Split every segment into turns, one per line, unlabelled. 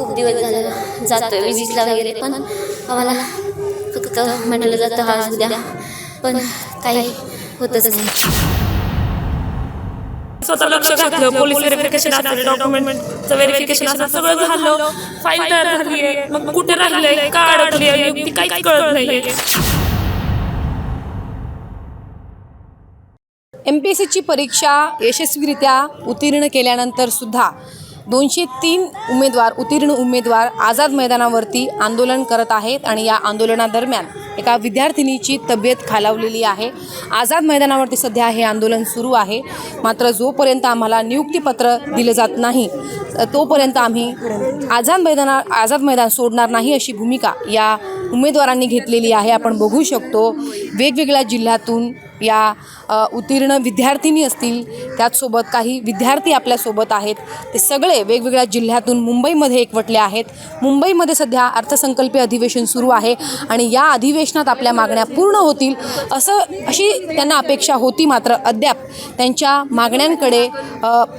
खूप दिवस झालं जातोय विजिटला वगैरे पण आम्हाला फक्त म्हटलं जातं हा उद्या पण काही होतच नाही.
स्वतः लक्ष घातलं पोलीस व्हेरिफिकेशन असेल डॉक्युमेंटचं व्हेरिफिकेशन असेल सगळं झालं. फाईल तयार झाली आहे मग कुठे राहिलंय? का अडकली आहे ती काहीच कळत नाहीये.
एम पी एस सीची परीक्षा यशस्वीरित्या उत्तीर्ण केल्यानंतर सुद्धा दोनशे तीन उमेदवार उत्तीर्ण उमेदवार आझाद मैदानावरती आंदोलन करत आहेत आणि या आंदोलनादरम्यान एका विद्यार्थिनीची तब्येत खालावलेली आहे. आझाद मैदानावरती सध्या हे आंदोलन सुरू आहे. मात्र जोपर्यंत आम्हाला नियुक्तीपत्र दिलं जात नाही तोपर्यंत आम्ही आझाद मैदाना आझाद मैदान सोडणार नाही अशी भूमिका या उमेदवारांनी घेतलेली आहे. आपण बघू शकतो वेगवेगळ्या जिल्ह्यातून या उत्तीर्ण विद्यार्थिनी असतील त्याचसोबत काही विद्यार्थी आपल्यासोबत आहेत. ते सगळे वेगवेगळ्या जिल्ह्यातून मुंबईमध्ये एकवटले आहेत. मुंबईमध्ये सध्या अर्थसंकल्पीय अधिवेशन सुरू आहे आणि या अधिवेशनात आपल्या मागण्या पूर्ण होतील असं अशी त्यांना अपेक्षा होती मात्र अद्याप त्यांच्या मागण्यांकडे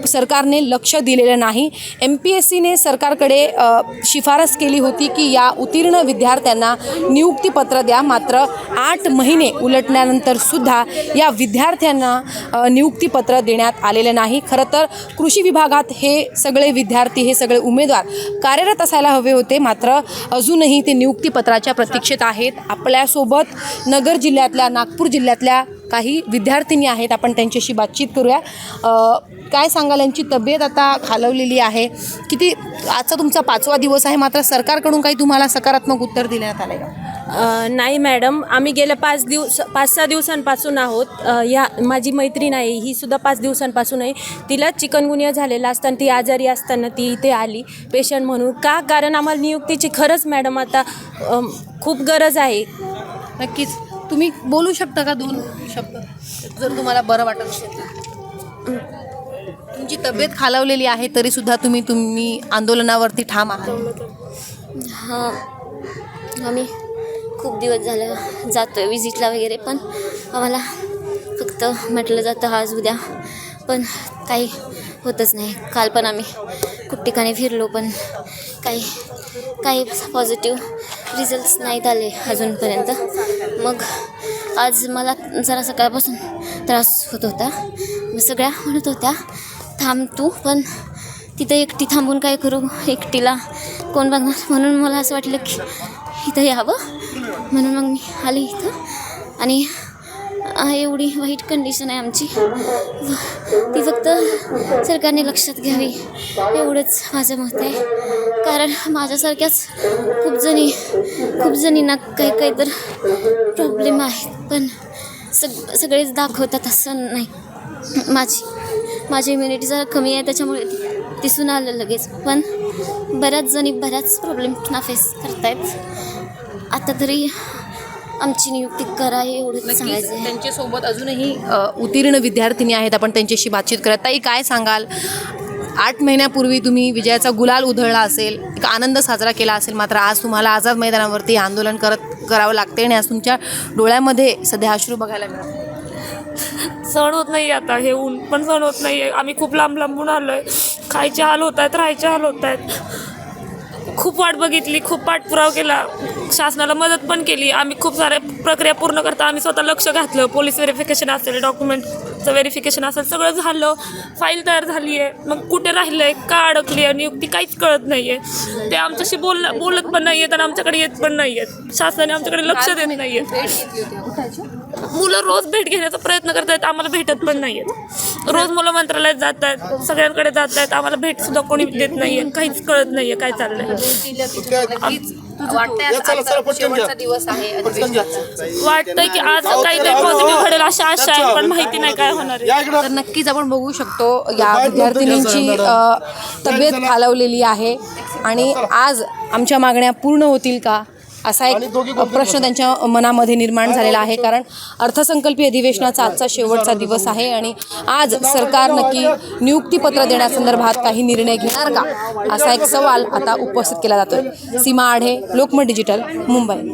सरकारने लक्ष दिलेलं नाही. एम पी एस सीने सरकारकडे शिफारस केली होती की या उत्तीर्ण विद्यार्थ्यांना नियुक्तीपत्र द्या. मात्र आठ महिने उलटल्यानंतरसुद्धा सुद्धा या विद्यार्थ्यांना नियुक्तीपत्र देण्यात आलेलं नाही. खरं तर कृषी विभागात हे सगळे विद्यार्थी हे सगळे उमेदवार कार्यरत असायला हवे होते. मात्र अजूनही ते नियुक्तीपत्राच्या प्रतीक्षेत आहेत. आपल्यासोबत नगर जिल्ह्यातल्या नागपूर जिल्ह्यातल्या काही विद्यार्थिनी आहेत. आपण त्यांच्याशी बातचीत करूया. काय सांगाल? यांची तब्येत आता खालवलेली आहे. किती आजचा तुमचा पाचवा दिवस आहे. मात्र सरकारकडून काही तुम्हाला सकारात्मक उत्तर देण्यात आलं आहे
नाही मॅडम आम्ही गेल्या पाच दिवस पाच सहा दिवसांपासून आहोत. अ, या माझी मैत्रीण आहे ही सुद्धा पाच दिवसांपासून आहे. तिला चिकनगुनिया झालेला असताना ती आजारी असताना ती इथे आली पेशंट म्हणून. का? कारण आम्हाला नियुक्तीची खरंच मॅडम आता खूप गरज आहे.
नक्कीच. तुम्ही बोलू शकता का दोन शब्द? जर तुम्हाला बरं वाटत असेल तर. तुमची तब्येत खालावलेली आहे तरी सुद्धा तुम्ही तुम्ही आंदोलनावरती ठाम आहात.
हां. आम्ही खूप दिवस झालं जातोय विजिटला वगैरे पण आम्हाला फक्त म्हटलं जातं आज उद्या. पण काही होतच नाही. काल पण आम्ही खूप ठिकाणी फिरलो पण काही काही पॉझिटिव्ह रिझल्ट्स नाहीत आले अजूनपर्यंत. मग आज मला जरा सकाळपासून त्रास होत होता. मग सगळ्या म्हणत होत्या थांब तू पण तिथं एकटी थांबून काय करू? एकटीला कोण बघणार? म्हणून मला असं वाटलं की इथं यावं. म्हणून मग मी आले इथं. आणि एवढी वाईट कंडिशन आहे आमची. व ती फक्त सरकारने लक्षात घ्यावी. एवढंच माझं मत आहे. कारण माझ्यासारख्याच खूप जणी खूप जणींना काही काही तर प्रॉब्लेम आहेत. पण सग सगळेच दाखवतात असं नाही. माझी माझी इम्युनिटी जरा कमी आहे त्याच्यामुळे दिसून आलं लगेच. पण बऱ्याच जणी बऱ्याच प्रॉब्लेमना फेस करतायत. आता तरी आमची नियुक्ती करा एवढंच सांगायचं आहे.
त्यांच्यासोबत अजूनही उत्तीर्ण विद्यार्थिनी आहेत. आपण त्यांच्याशी बातचीत करत ताई काय सांगाल? आठ महिन्यापूर्वी तुम्ही विजयाचा गुलाल उधळला असेल एक आनंद साजरा केला असेल मात्र आज तुम्हाला आझाद मैदानावरती आंदोलन करत करावं लागते आणि आज तुमच्या डोळ्यामध्ये सध्या अश्रू बघायला मिळतात.
सहन होत नाही आता हे ऊन पण सहन होत नाही आम्ही खूप लांब लांबून आलोय. खायचे हाल होत आहेत राहायचे हाल होत आहेत. खूप वाट बघितली खूप पाठपुरावा केला. शासनाला मदत पण केली. आम्ही खूप साऱ्या प्रक्रिया पूर्ण करता. आम्ही स्वतः लक्ष घातलं. पोलीस व्हेरिफिकेशन असेल डॉक्युमेंटचं व्हेरिफिकेशन असेल सगळं झालं. फाईल तयार झाली आहे. मग कुठे राहिलं आहे का अडकली आहे? नियुक्ती काहीच कळत नाही आहे ते आमच्याशी बोल बोलत पण नाही आहेत आणि आमच्याकडे येत पण नाही आहेत शासनाने आमच्याकडे लक्ष देत नाही आहे मुलं रोज भेट घेण्याचा प्रयत्न करतायत आम्हाला भेटत पण नाही आहेत रोज मुलं मंत्रालयात जात आहेत सगळ्यांकडे जात आहेत आम्हाला भेट सुद्धा कोणी देत नाहीये काहीच कळत नाहीये काय चाललंय.
वाटतंय आहे
की आज काहीतरी पॉझिटिव्ह घडेल अशा आशा आहे पण माहिती नाही काय होणार आहे.
तर नक्कीच आपण बघू शकतो या विद्यार्थिनींची तब्येत खालावलेली आहे. आणि आज आमच्या मागण्या पूर्ण होतील का? असा एक प्रश्न त्यांच्या मनामध्ये निर्माण झालेला आहे. कारण अर्थसंकल्पीय अधिवेशनाचा आजचा शेवटचा दिवस आहे आणि आज सरकार नक्की नियुक्तीपत्र देण्यासंदर्भात काही निर्णय घेणार का? असा एक सवाल आता उपस्थित केला जातोय. सीमा आढे लोकमत डिजिटल मुंबई.